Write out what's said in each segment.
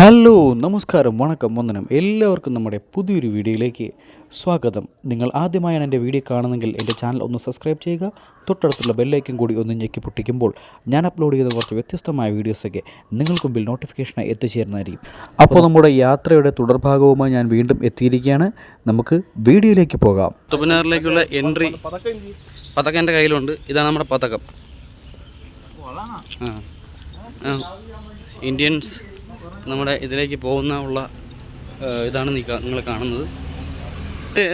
Hello നമസ്കാരം വണക്കം വന്ദനം. എല്ലാവർക്കും നമ്മുടെ പുതിയൊരു വീഡിയോയിലേക്ക് സ്വാഗതം. നിങ്ങൾ ആദ്യമായാണ് എന്റെ വീഡിയോ കാണുന്നെങ്കിൽ എന്റെ ചാനൽ ഒന്ന് സബ്സ്ക്രൈബ് ചെയ്യുക. തൊട്ടടുത്തുള്ള ബെല്ലൈക്കൻ കൂടി ഒന്ന് ഞെക്കി പൊട്ടിക്കുമ്പോൾ ഞാൻ അപ്ലോഡ് ചെയ്ത കുറച്ച് വ്യത്യസ്തമായ വീഡിയോസൊക്കെ നിങ്ങൾക്ക് മുമ്പിൽ നോട്ടിഫിക്കേഷനായി എത്തിച്ചേരുന്നതായിരിക്കും. അപ്പോൾ നമ്മുടെ യാത്രയുടെ തുടർഭാഗവുമായി ഞാൻ വീണ്ടും എത്തിയിരിക്കുകയാണ്. നമുക്ക് വീഡിയോയിലേക്ക് പോകാം. തുപ്പനാറിലേക്കുള്ള എൻട്രി പതക്കം എന്റെ കയ്യിലുണ്ട്. ഇതാണ് നമ്മുടെ പതക്കം. ഇന്ത്യൻസ് നമ്മുടെ ഇതിലേക്ക് പോകുന്ന ഉള്ള ഇതാണ് നിങ്ങൾ കാണുന്നത്.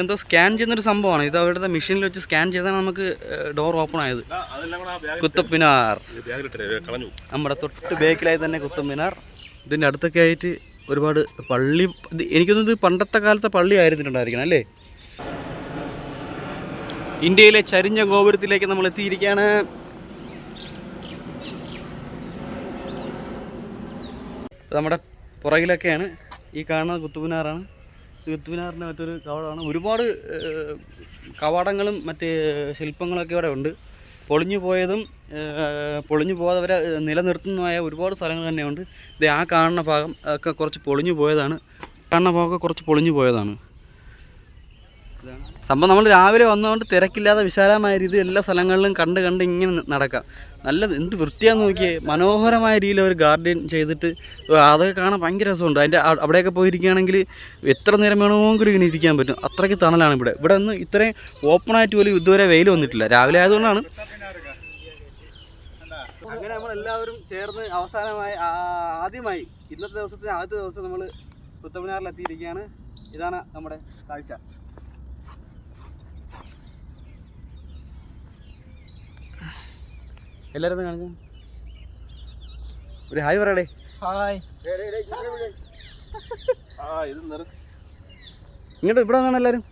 എന്തോ സ്കാൻ ചെയ്യുന്നൊരു സംഭവമാണ്. ഇത് അവരുടെ മെഷീനിൽ വെച്ച് സ്കാൻ ചെയ്താണ് നമുക്ക് ഡോർ ഓപ്പൺ ആയത്. കുത്തപ്പിനാർ നമ്മുടെ തൊട്ട് ബേക്കിലായി തന്നെ കുത്തപ്പിനാർ ഇതിന്റെ അടുത്തൊക്കെ ആയിട്ട് ഒരുപാട് പള്ളി എനിക്കൊന്നും ഇത് പണ്ടത്തെ കാലത്തെ പള്ളി ആയിരുന്നിട്ടുണ്ടായിരിക്കണം അല്ലേ? ഇന്ത്യയിലെ ചരിഞ്ഞ ഗോപുരത്തിലേക്ക് നമ്മൾ എത്തിയിരിക്കുകയാണ്. നമ്മുടെ പുറകിലൊക്കെയാണ് ഈ കാണുന്ന കുത്തുബിനാറാണ് കുത്തുമിനാറിന്റെ മറ്റൊരു കവാടമാണ്. ഒരുപാട് കവാടങ്ങളും മറ്റ് ശില്പങ്ങളൊക്കെ ഇവിടെ ഉണ്ട്. പൊളിഞ്ഞു പോയതും പൊളിഞ്ഞു പോകാതെ നിലനിർത്തുന്നതുമായ ഒരുപാട് സ്ഥലങ്ങൾ തന്നെയുണ്ട്. ഇത് ആ കാണുന്ന ഭാഗം ഒക്കെ കുറച്ച് പൊളിഞ്ഞു പോയതാണ്. കാണുന്ന ഭാഗമൊക്കെ കുറച്ച് പൊളിഞ്ഞു പോയതാണ്. സംഭവം നമ്മൾ രാവിലെ വന്നതുകൊണ്ട് തിരക്കില്ലാതെ വിശാലമായ രീതിയിൽ എല്ലാ സ്ഥലങ്ങളിലും കണ്ട് കണ്ട് ഇങ്ങനെ നടക്കാം. നല്ല എന്ത് വൃത്തിയാന്ന് നോക്കിയേ. മനോഹരമായ രീതിയിൽ അവർ ഗാർഡൻ ചെയ്തിട്ട് അതൊക്കെ കാണാൻ ഭയങ്കര രസമുണ്ട്. അതിന്റെ അവിടെയൊക്കെ പോയിരിക്കുകയാണെങ്കിൽ എത്ര നേരം വേണമെങ്കിലും ഇങ്ങനെ ഇരിക്കാൻ പറ്റും. അത്രയ്ക്ക് തണലാണ് ഇവിടെ. ഇവിടെ ഒന്നും ഇത്രയും ഓപ്പണായിട്ട് പോലും ഇതുവരെ വെയിൽ വന്നിട്ടില്ല. രാവിലെ ആയതുകൊണ്ടാണ്. അങ്ങനെ നമ്മൾ എല്ലാവരും ചേർന്ന് അവസാനമായി ആദ്യമായി ഇന്നത്തെ ദിവസത്തിന് ആദ്യത്തെ ദിവസം നമ്മൾ കുത്തമിനാറിൽ എത്തിയിരിക്കുകയാണ് ഇതാണ് നമ്മുടെ കാഴ്ച. എല്ലാവരും ഒന്ന് ഒരു ഹായ് പറയടേ. ഹായ്. ഇങ്ങോട്ട് ഇവിടെ വന്നാണ് എല്ലാവരും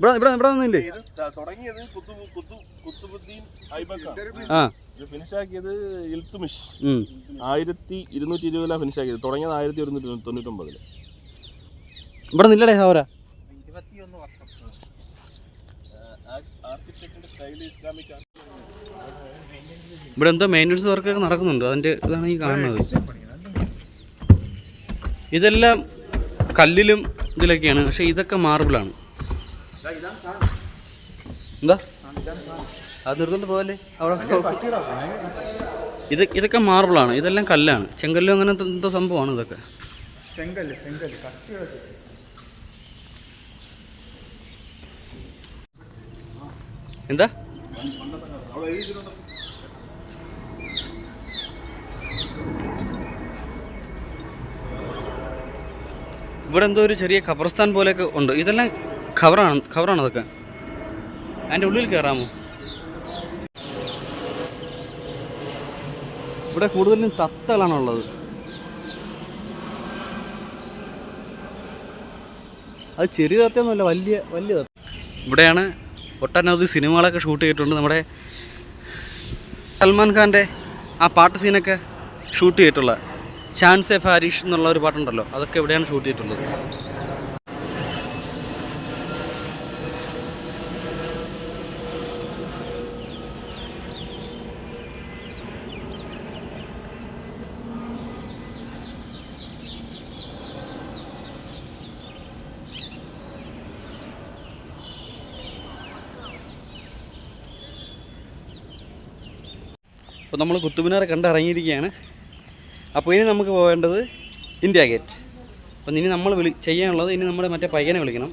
ഇവിടെ ഇവിടെ ഇവിടെ സ്റ്റ- തുടങ്ങിയത് ആ. ഇൽത്തുമിഷ്. ആയിരത്തി ഇരുന്നൂറ്റി ഇരുപതിലാണ് ആയിരത്തി ഒരുന്നൂറ്റി തൊണ്ണൂറ്റൊമ്പതിൽ. ഇവിടെ നില്ലടേ സൗര ഇരുപത്തിയൊന്ന് വർഷം. ആർക്കിടെക്ടിന്റെ സ്റ്റൈൽ ഇസ്ലാമിക് ഇവിടെ എന്തോ മെയിന്റനൻസ് വർക്കൊക്കെ നടക്കുന്നുണ്ട്. അതിന്റെ ഇതാണ് ഈ കാണുന്നത്. ഇതെല്ലാം കല്ലിലും ഇതിലൊക്കെയാണ്. പക്ഷെ ഇതൊക്കെ മാർബിളാണ് എന്താ? അത് നിർത്തോണ്ട് പോകല്ലേ അവിടെ ഇത് ഇതൊക്കെ മാർബിളാണ് ഇതെല്ലാം കല്ലാണ്. ചെങ്കല്ലും അങ്ങനത്തെ എന്തോ സംഭവമാണ് ഇതൊക്കെ. എന്താ? ഇവിടെ എന്തോ ഒരു ചെറിയ ഖബർസ്ഥാൻ പോലെയൊക്കെ ഉണ്ട്. ഇതെല്ലാം ഖബറാണ് ഖബറാണ് അതൊക്കെ? അതിന്റെ ഉള്ളിൽ കയറാമോ ഇവിടെ കൂടുതലും തത്തകളാണുള്ളത് അത് ചെറിയ തത്തയൊന്നുമല്ല വലിയ വലിയ തത്ത. ഇവിടെയാണ് ഒട്ടനവധി സിനിമകളൊക്കെ ഷൂട്ട് ചെയ്തിട്ടുണ്ട്. നമ്മുടെ സൽമാൻ ഖാന്റെ ആ പാട്ട് സീനൊക്കെ ഷൂട്ട് ചെയ്തിട്ടുള്ള ചാൻസ് എ ഫാരിഷ് എന്നുള്ള ഒരു പാട്ടുണ്ടല്ലോ അതൊക്കെ എവിടെയാണ് ഷൂട്ട് ചെയ്തിട്ടുള്ളത്? അപ്പോൾ നമ്മൾ കുത്തുമിനാർ കണ്ടിറങ്ങിയിരിക്കുകയാണ് അപ്പോൾ ഇനി നമുക്ക് പോകേണ്ടത് ഇന്ത്യ ഗേറ്റ്. അപ്പം ഇനി നമ്മൾ വിളി ചെയ്യാനുള്ളത് ഇനി നമ്മുടെ മറ്റേ പയ്യനെ വിളിക്കണം.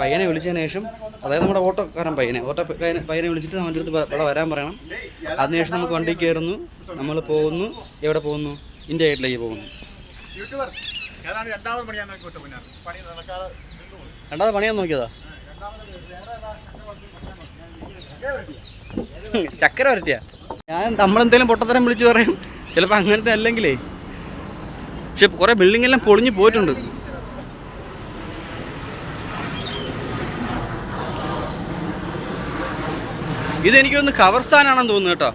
പയ്യനെ വിളിച്ചതിന് ശേഷം അതായത് നമ്മുടെ ഓട്ടോക്കാരൻ പയ്യനെ ഓട്ടോ പയ്യനെ വിളിച്ചിട്ട് നമ്മുടെ അടുത്ത് ഇവിടെ വരാൻ പറയണം. അതിനുശേഷം നമുക്ക് വണ്ടി കയറുന്നു. നമ്മൾ പോകുന്നു. എവിടെ പോകുന്നു? ഇന്ത്യ ഗേറ്റിലേക്ക് പോകുന്നു. രണ്ടാമത് പണിയാൻ നോക്കിയതാ. ചക്കര വരട്ടിയാ? ഞാൻ നമ്മളെന്തേലും പൊട്ടത്തരം വിളിച്ചു പറയും. ചിലപ്പോൾ അങ്ങനത്തെ അല്ലെങ്കിലേ. പക്ഷെ കുറേ ബിൽഡിംഗ് എല്ലാം പൊളിഞ്ഞു പോയിട്ടുണ്ട്. ഇതെനിക്കൊന്ന് ഖബർസ്ഥാനാണെന്ന് തോന്നുന്നു കേട്ടോ.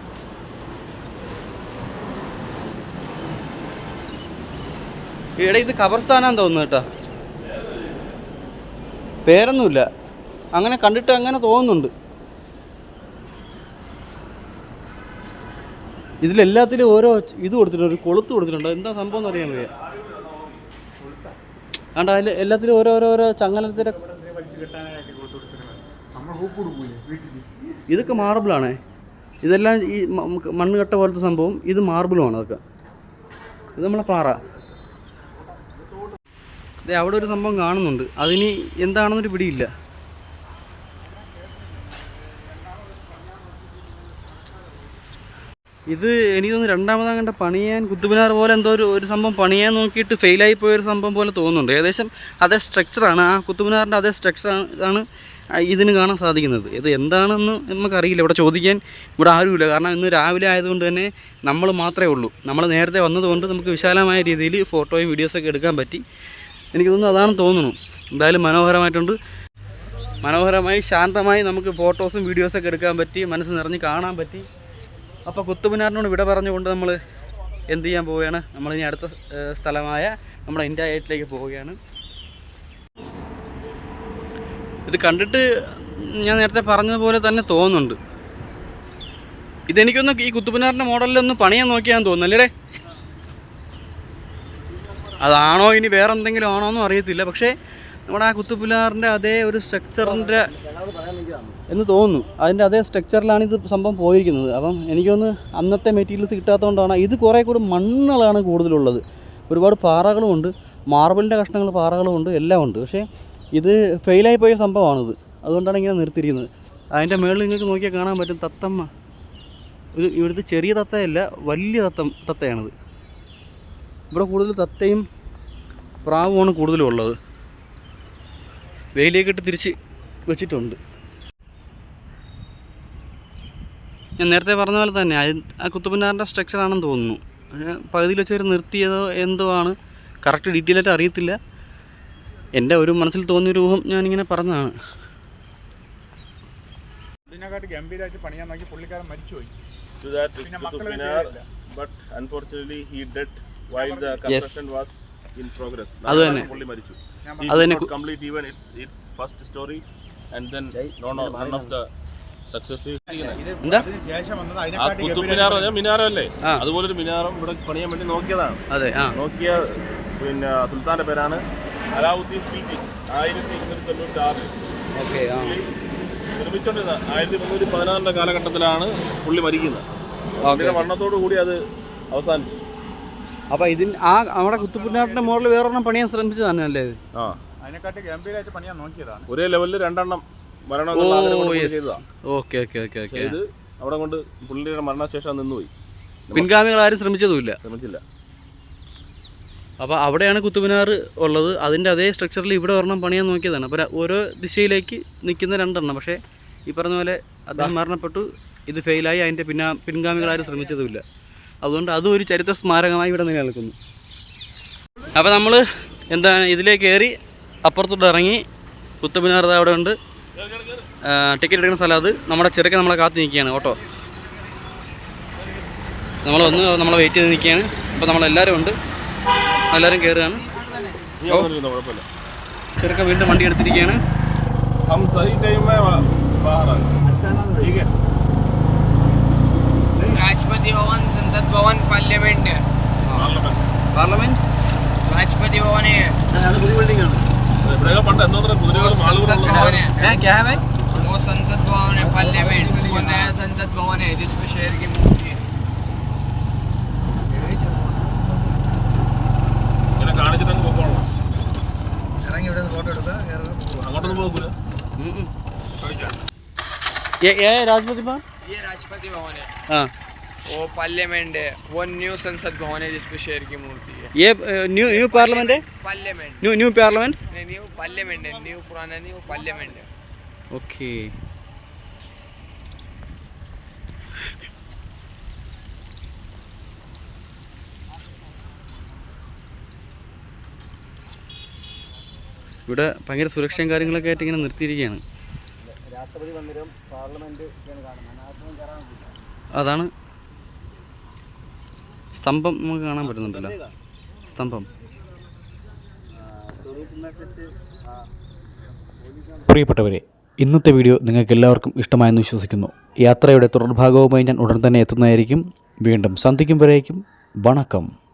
ഇവിടെ ഇത് ഖബർസ്ഥാനാന്ന് തോന്നുന്നു കേട്ടോ. പേരൊന്നുമില്ല. അങ്ങനെ കണ്ടിട്ട് അങ്ങനെ തോന്നുന്നുണ്ട്. ഇതിലെല്ലാത്തിലും ഓരോ ഇത് കൊടുത്തിട്ടുണ്ട് ഒരു കൊളുത്ത് കൊടുത്തിട്ടുണ്ട്. എന്താ സംഭവം എന്ന് അറിയാൻ വയ്യ. കണ്ട അതിൽ എല്ലാത്തിലും ഓരോ ഓരോ ചങ്ങലത്തിന്റെ ഇതൊക്കെ മാർബിളാണേ ഇതെല്ലാം ഈ മണ്ണ് കട്ട പോലത്തെ സംഭവം. ഇത് മാർബിളുമാണ് അതൊക്കെ. ഇത് നമ്മളെ പാറ. അവിടെ ഒരു സംഭവം കാണുന്നുണ്ട്. അതിനി എന്താണെന്നൊരു പിടിയില്ല. ഇത് എനിക്ക് തോന്നുന്നു രണ്ടാമതാ കണ്ട പണിയാൻ കുത്തുപിനാർ പോലെ എന്തോ ഒരു ഒരു സംഭവം പണിയാൻ നോക്കിയിട്ട് ഫെയിലായി പോയൊരു സംഭവം പോലെ തോന്നുന്നുണ്ട്. ഏകദേശം അതേ സ്ട്രക്ചറാണ് ആ കുത്തുപിനാറിന്റെ അതേ സ്ട്രക്ചറാണ് ഇതിന് കാണാൻ സാധിക്കുന്നത്. ഇത് എന്താണെന്ന് നമുക്കറിയില്ല. ഇവിടെ ചോദിക്കാൻ ഇവിടെ ആരുമില്ല. കാരണം ഇന്ന് രാവിലെ ആയതുകൊണ്ട് തന്നെ നമ്മൾ മാത്രമേ ഉള്ളൂ. നമ്മൾ നേരത്തെ വന്നതുകൊണ്ട് നമുക്ക് വിശാലമായ രീതിയിൽ ഫോട്ടോയും വീഡിയോസൊക്കെ എടുക്കാൻ പറ്റി. എനിക്ക് തോന്നുന്നു അതാണ് തോന്നുന്നു. എന്തായാലും മനോഹരമായിട്ടുണ്ട്. മനോഹരമായി ശാന്തമായി നമുക്ക് ഫോട്ടോസും വീഡിയോസൊക്കെ എടുക്കാൻ പറ്റി. മനസ്സ് നിറഞ്ഞ് കാണാൻ പറ്റി. അപ്പോൾ കുത്തുമിനാറിനോട് വിട പറഞ്ഞുകൊണ്ട് നമ്മൾ എന്ത് ചെയ്യാൻ പോവുകയാണ്? നമ്മളിനി അടുത്ത സ്ഥലമായ നമ്മുടെ ഇന്ത്യ ഗേറ്റിലേക്ക് പോവുകയാണ്. ഇത് കണ്ടിട്ട് ഞാൻ നേരത്തെ പറഞ്ഞതുപോലെ തന്നെ തോന്നുന്നുണ്ട്. ഇതെനിക്കൊന്ന് ഈ കുത്തുബിനാറിന്റെ മോഡലിലൊന്ന് പണിയാൻ നോക്കിയാൽ തോന്നുന്നു അല്ലേ അതാണോ ഇനി വേറെ എന്തെങ്കിലും ആണോ എന്നും അറിയത്തില്ല. പക്ഷേ നമ്മുടെ ആ കുത്തുപിലാറിന്റെ അതേ ഒരു സ്ട്രക്ചറിന്റെ എന്ന് തോന്നുന്നു. അതിന്റെ അതേ സ്ട്രക്ചറിലാണ് ഇത് സംഭവം പോയിരിക്കുന്നത്. അപ്പം എനിക്കൊന്ന് അന്നത്തെ മെറ്റീരിയൽസ് കിട്ടാത്തതുകൊണ്ടാണ് ഇത് കുറേ കൂടി മണ്ണുകളാണ് കൂടുതലുള്ളത്. ഒരുപാട് പാറകളുമുണ്ട് മാർബിളിന്റെ കഷ്ണങ്ങൾ പാറകളുമുണ്ട് എല്ലാം ഉണ്ട്. പക്ഷേ ഇത് ഫെയിലായി പോയ സംഭവമാണിത്. അതുകൊണ്ടാണ് ഇങ്ങനെ നിർത്തിയിരിക്കുന്നത്. അതിന്റെ മുകളിൽ നിങ്ങൾക്ക് നോക്കിയാൽ കാണാൻ പറ്റും തത്തമ്മ. ഇത് ഇവിടുത്തെ ചെറിയ തത്തയല്ല വലിയ തത്തം തത്തയാണിത്. ഇവിടെ കൂടുതൽ തത്തയും പ്രാവുമാണ് കൂടുതലും ഉള്ളത് വെയിലേക്കിട്ട് തിരിച്ച് വെച്ചിട്ടുണ്ട്. ഞാൻ നേരത്തെ പറഞ്ഞ പോലെ തന്നെ ആ കുത്തുപിന്നാറിന്റെ സ്ട്രക്ചറാണെന്ന് തോന്നുന്നു. പക്ഷേ പകുതിയിൽ വെച്ച് ഒരു നിർത്തിയതോ എന്തോ ആണ്. കറക്റ്റ് ഡീറ്റെയിൽ ആയിട്ട് അറിയത്തില്ല. എന്റെ ഒരു മനസ്സിൽ തോന്നിയൊരു ഊഹം ഞാനിങ്ങനെ പറഞ്ഞതാണ്. ഇതിനെക്കാട്ടി ഗംഭീരമായിട്ട് പണിയാൻ നോക്കി പുള്ളിക്കാരൻ മരിച്ചുപോയി. Unfortunately progress. അത് തന്നെ. പുള്ളി മരിച്ചു. ഞാൻ He അത് could തന്നെ not കു- complete even its, its first story and then none of, none of the successive ഇത് എന്താ? അതിന് ശേഷം വന്നത് ആ അതിനെക്കാട്ടി കുത്തുബ് ഗംഭീരമായിട്ട് മിനാർ പറഞ്ഞാൽ മിനാറല്ലേ അതുപോലൊരു മിനാറും ഇവിടെ പണിയാൻ വേണ്ടി നോക്കിയതാണ്. അതെ നോക്കിയ പിന്നെ സുൽത്താന്റെ പേരാണ് അലാവുദ്ദീൻ ഖീജി. ആയിരത്തി ഇരുന്നൂറ്റി തൊണ്ണൂറ്റി നിർമ്മിച്ചോണ്ടിരുന്ന ആയിരത്തി മുന്നൂറ്റി പതിനാറിന്റെ കാലഘട്ടത്തിലാണ് പുള്ളി മരിക്കുന്നത്. മരണത്തോടു കൂടി അത് അവസാനിച്ചു. അപ്പോൾ ഇതിന് ആ നമ്മുടെ കുത്തുപുന്നാട്ടിന്റെ മോഡൽ വേറൊരെണ്ണം പണിയാൻ ശ്രമിച്ചു അല്ലേ ഇത്? ആ. അതിനെക്കാട്ടി ഗംഭീരമായിട്ട് പണിയാൻ നോക്കിയതാണ്. ഒരേ ലെവലിൽ രണ്ടെണ്ണം മരണം ഓ yes okay okay okay okay ഇത് അവിടെ കൊണ്ട് പുള്ളിയുടെ മരണശേഷം നിന്നുപോയി. പിൻഗാമികൾ ആരും ശ്രമിച്ചതുമില്ല. ശ്രമിച്ചില്ല. അപ്പോൾ അവിടെയാണ് കുത്തുബിനാർ ഉള്ളത്. അതിന്റെ അതേ സ്ട്രക്ചറിൽ ഇവിടെ ഒരെണ്ണം പണിയാൻ നോക്കിയതാണ്. അപ്പോൾ ഓരോ ദിശയിലേക്ക് നിൽക്കുന്ന രണ്ടെണ്ണം. പക്ഷേ ഈ പറഞ്ഞ പോലെ അദ്ദേഹം മരണപ്പെട്ടു. ഇത് ഫെയിലായി അതിന്റെ പിന്നാ പിൻഗാമികൾ ആരും ശ്രമിച്ചതുമില്ല. അതുകൊണ്ട് അതും ഒരു ചരിത്ര സ്മാരകമായി ഇവിടെ നിലനിൽക്കുന്നു. അപ്പോൾ നമ്മൾ എന്താണ് ഇതിലേക്ക് കയറി അപ്പുറത്തോട്ട് ഇറങ്ങി കുത്തബിനാർദ അവിടെ ഉണ്ട്. ടിക്കറ്റ് എടുക്കുന്ന സ്ഥലം അത്. നമ്മുടെ ചെറുക്കൻ നമ്മളെ കാത്തു നിൽക്കുകയാണ്. ഓട്ടോ. നമ്മൾ വന്ന് നമ്മളെ വെയിറ്റ് ചെയ്ത് നിൽക്കുകയാണ്. അപ്പോൾ നമ്മളെല്ലാവരും ഉണ്ട്. എല്ലാവരും കയറുകയാണ് ചെറുക്കൻ വീണ്ടും വണ്ടി എടുത്തിരിക്കുകയാണ്. राष्ट्रपति भवन संसद भवन पार्लियामेंट है പാർലമെന്റ് राष्ट्रपति भवन है പുതിയ ബിൽഡിംഗ് ആണ് ഇവിടെയൊക്കെ പണ്ട് എന്തോത്ര वो കുതിരകളും संसद ആളുകളും भवन है ക്യാ ഹൈ वो संसद भवन है पार्लियामेंट वो नया संसद भवन है जिसपे शहर की मूर्ति है ഇങ്ങനെ കാണിച്ചിട്ടങ്ങ് പോകണം ഇറങ്ങി ഇവിടെ ഫോട്ടോ എടുക്കുക അങ്ങോട്ടൊന്നും പോകൂല ये ये है राष्ट्रपति भवन ये राष्ट्रपति भवन है हाँ वो पार्लियामेंट है वो न्यू संसद भवन है जिसपे शेर की मूर्ति है ये न्यू न्यू पार्लियामेंट है पार्लियामेंट न्यू न्यू पार्लियामेंट नहीं न्यू पार्लियामेंट है न्यू पुराना नहीं वो पार्लियामेंट है ओके ഇവിടെ ഭയങ്കര സുരക്ഷയും കാര്യങ്ങളൊക്കെ ആയിട്ട് ഇങ്ങനെ നിർത്തിയിരിക്കുകയാണ് അതാണ് സ്തംഭം നമുക്ക് കാണാൻ പറ്റുന്നുണ്ടല്ലോ. സ്തംഭം. പ്രിയപ്പെട്ടവരെ ഇന്നത്തെ വീഡിയോ നിങ്ങൾക്ക് എല്ലാവർക്കും ഇഷ്ടമായെന്ന് വിശ്വസിക്കുന്നു. യാത്രയുടെ തുടർഭാഗവുമായി ഞാൻ ഉടൻ തന്നെ എത്തുന്നതായിരിക്കും. വീണ്ടും സന്ധിക്കും വരേക്കും. വണക്കം.